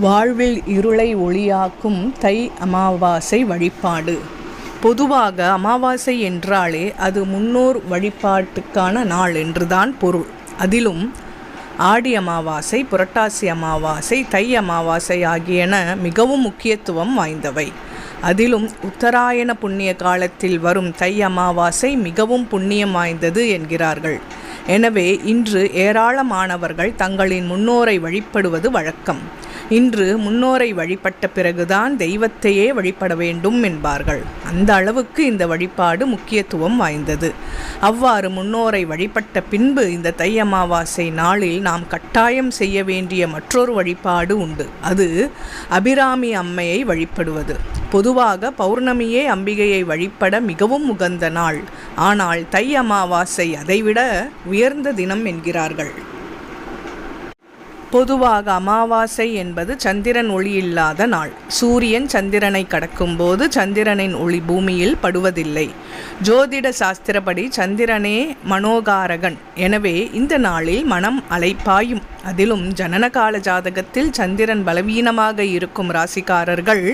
வாழ்வில் இருளை ஒளியாக்கும் தை அமாவாசை வழிபாடு. பொதுவாக அமாவாசை என்றாலே அது முன்னோர் வழிபாட்டுக்கான நாள் என்றுதான் பொருள். அதிலும் ஆடி அமாவாசை புரட்டாசி அமாவாசை தை அமாவாசை ஆகியன மிகவும் முக்கியத்துவம் வாய்ந்தவை. அதிலும் உத்தராயண புண்ணிய காலத்தில் வரும் தை அமாவாசை மிகவும் புண்ணியம் வாய்ந்தது என்கிறார்கள். எனவே இன்று ஏராளமானவர்கள் தங்களின் முன்னோரை வழிபடுவது வழக்கம். இன்று முன்னோரை வழிபட்ட பிறகுதான் தெய்வத்தையே வழிபட வேண்டும் என்பார்கள். அந்த அளவுக்கு இந்த வழிபாடு முக்கியத்துவம் வாய்ந்தது. அவ்வாறு முன்னோரை வழிபட்ட பின்பு இந்த தை அமாவாசை நாளில் நாம் கட்டாயம் செய்ய வேண்டிய மற்றொரு வழிபாடு உண்டு. அது அபிராமி அம்மையை வழிபடுவது. பொதுவாக பௌர்ணமியே அம்பிகையை வழிபட மிகவும் உகந்த நாள். ஆனால் தை அமாவாசை அதைவிட உயர்ந்த தினம் என்கிறார்கள். பொதுவாக அமாவாசை என்பது சந்திரன் ஒளி இல்லாத நாள். சூரியன் சந்திரனை கடக்கும்போது சந்திரனின் ஒளி பூமியில் படுவதில்லை. ஜோதிட சாஸ்திரப்படி சந்திரனே மனோகாரகன். எனவே இந்த நாளில் மனம் அலைப்பாயும். அதிலும் ஜனனகால ஜாதகத்தில் சந்திரன் பலவீனமாக இருக்கும் ராசிக்காரர்கள்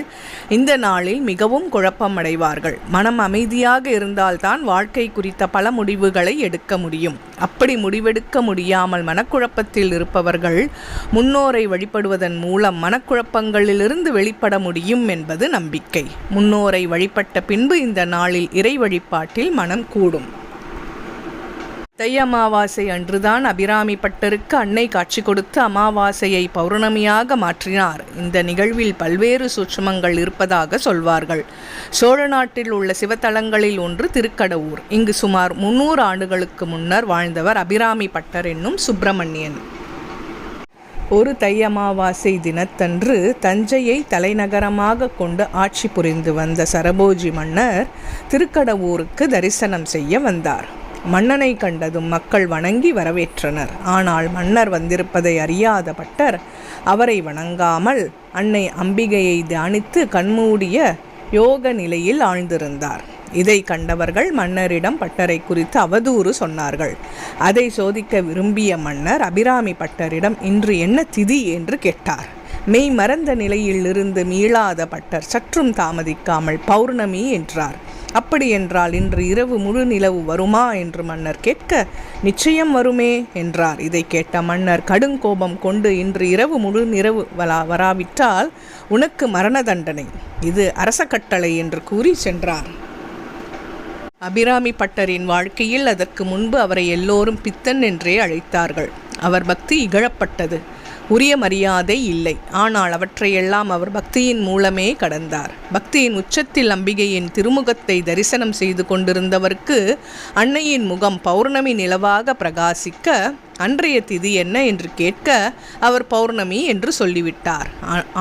இந்த நாளில் மிகவும் குழப்பம் அடைவார்கள் மனம் அமைதியாக இருந்தால்தான் வாழ்க்கை குறித்த பல முடிவுகளை எடுக்க முடியும். அப்படி முடிவெடுக்க முடியாமல் மனக்குழப்பத்தில் இருப்பவர்கள் முன்னோரை வழிபடுவதன் மூலம் மனக்குழப்பங்களிலிருந்து வெளிப்பட முடியும் என்பது நம்பிக்கை. முன்னோரை வழிபட்ட பின்பு இந்த நாளில் இறை வழிபாட்டில் மனம் கூடும். தை அமாவாசை அன்றுதான் அபிராமி பட்டருக்கு அன்னை காட்சி கொடுத்து அமாவாசையை பௌர்ணமியாக மாற்றினார். இந்த நிகழ்வில் பல்வேறு சூட்சுமங்கள் இருப்பதாக சொல்வார்கள். சோழ நாட்டில் உள்ள சிவத்தலங்களில் ஒன்று திருக்கடவூர். இங்கு சுமார் முன்னூறு ஆண்டுகளுக்கு முன்னர் வாழ்ந்தவர் அபிராமி பட்டர் என்னும் சுப்பிரமணியன். ஒரு தை அமாவாசை தினத்தன்று தஞ்சையை தலைநகரமாக கொண்டு ஆட்சி புரிந்து வந்த சரபோஜி மன்னர் திருக்கடவூருக்கு தரிசனம் செய்ய வந்தார். மன்னனை கண்டதும் மக்கள் வணங்கி வரவேற்றனர். ஆனால் மன்னர் வந்திருப்பதை அறியாத பட்டர் அவரை வணங்காமல் அன்னை அம்பிகையை தியானித்து கண்மூடிய யோக நிலையில் ஆழ்ந்திருந்தார். இதை கண்டவர்கள் மன்னரிடம் பட்டரை குறித்து அவதூறு சொன்னார்கள். அதை சோதிக்க விரும்பிய மன்னர் அபிராமி பட்டரிடம் இன்று என்ன திதி? என்று கேட்டார். மெய் மறந்த நிலையிலிருந்து மீளாத பட்டர் சற்றும் தாமதிக்காமல் பௌர்ணமி என்றார். அப்படி என்றால் இன்று இரவு முழு நிலவு வருமா என்று மன்னர் கேட்க நிச்சயம் வருமே என்றார். இதை கேட்ட மன்னர் கடுங்கோபம் கொண்டு இன்று இரவு முழு நிலவு வலா வராவிட்டால் உனக்கு மரண தண்டனை. இது அரச கட்டளை என்று கூறி சென்றார். அபிராமி பட்டரின் வாழ்க்கையில் அதற்கு முன்பு அவரை எல்லோரும் பித்தன் என்றே அழைத்தார்கள். அவர் பக்தி இகழப்பட்டது. உரிய மரியாதை இல்லை. ஆனால் அவற்றையெல்லாம் அவர் பக்தியின் மூலமே கடந்தார். பக்தியின் உச்சத்தில் அம்பிகையின் திருமுகத்தை தரிசனம் செய்து கொண்டிருந்தவருக்கு அன்னையின் முகம் பௌர்ணமி நிலவாக பிரகாசிக்க அன்றைய திதி என்ன? என்று கேட்க அவர் பௌர்ணமி என்று சொல்லிவிட்டார்.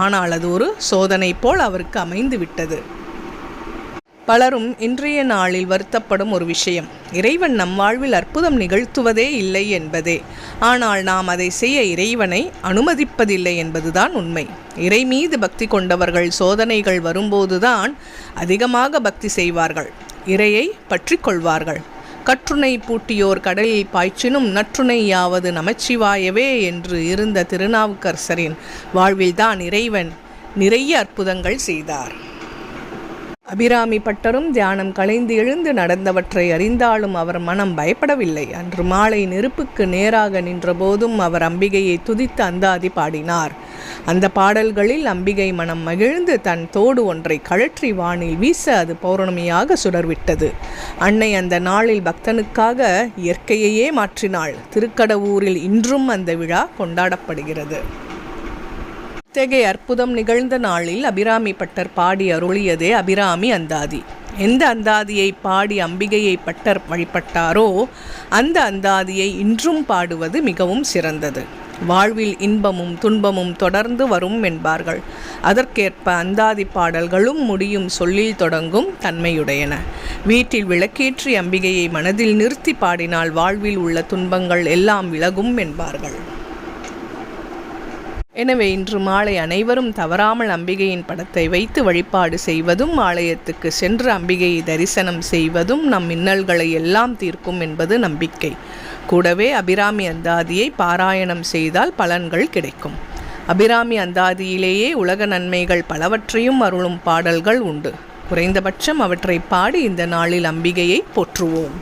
ஆனால் அது ஒரு சோதனை போல் அவருக்கு அமைந்து விட்டது பலரும் இன்றைய நாளில் வருத்தப்படும் ஒரு விஷயம். இறைவன் நம் வாழ்வில் அற்புதம் நிகழ்த்துவதே இல்லை என்பதே. ஆனால் நாம் அதை செய்ய இறைவனை அனுமதிப்பதில்லை என்பதுதான் உண்மை. இறை மீது பக்தி கொண்டவர்கள் சோதனைகள் வரும்போதுதான் அதிகமாக பக்தி செய்வார்கள். இறையை பற்றி கொள்வார்கள். கற்றுனை பூட்டியோர் கடலில் பாய்ச்சினும் நற்றுணை யாவது நமச்சிவாயவே என்று இருந்த திருநாவுக்கரசரின் வாழ்வில்தான் இறைவன் நிறைய அற்புதங்கள் செய்தார். அபிராமி பட்டரும் தியானம் கலைந்து எழுந்து நடந்தவற்றை அறிந்தாலும் அவர் மனம் பயப்படவில்லை. அன்று மாலை நெருப்புக்கு நேராக நின்றபோதும் அவர் அம்பிகையை துதித்து அந்தாதி பாடினார். அந்த பாடல்களில் அம்பிகை மனம் மகிழ்ந்து தன் தோடு ஒன்றை கழற்றி வானில் வீச அது பௌர்ணமியாக சுடர்விட்டது. அன்னை அந்த நாளில் பக்தனுக்காக இயற்கையையே மாற்றினாள். திருக்கடவூரில் இன்றும் அந்த விழா கொண்டாடப்படுகிறது. இத்தகைய அற்புதம் நிகழ்ந்த நாளில் அபிராமி பட்டர் பாடி அருளியதே அபிராமி அந்தாதி. எந்த அந்தாதியை பாடி அம்பிகையை பட்டர் வழிபட்டாரோ அந்த அந்தாதியை இன்றும் பாடுவது மிகவும் சிறந்தது. வாழ்வில் இன்பமும் துன்பமும் தொடர்ந்து வரும் என்பார்கள். அதற்கேற்ப அந்தாதி பாடல்களும் முடியும் சொல்லில் தொடங்கும் தன்மையுடையன. வீட்டில் விளக்கேற்றி அம்பிகையை மனதில் நிறுத்தி பாடினால் வாழ்வில் உள்ள துன்பங்கள் எல்லாம் விலகும் என்பார்கள். எனவே இன்று மாலை அனைவரும் தவறாமல் அம்பிகையின் படத்தை வைத்து வழிபாடு செய்வதும் ஆலயத்துக்கு சென்று அம்பிகையை தரிசனம் செய்வதும் நம் மின்னல்களை எல்லாம் தீர்க்கும் என்பது நம்பிக்கை. கூடவே அபிராமி அந்தாதியை பாராயணம் செய்தால் பலன்கள் கிடைக்கும். அபிராமி அந்தாதியிலேயே உலக நன்மைகள் பலவற்றையும் அருளும் பாடல்கள் உண்டு. குறைந்தபட்சம் அவற்றை பாடி இந்த நாளில் அம்பிகையை போற்றுவோம்.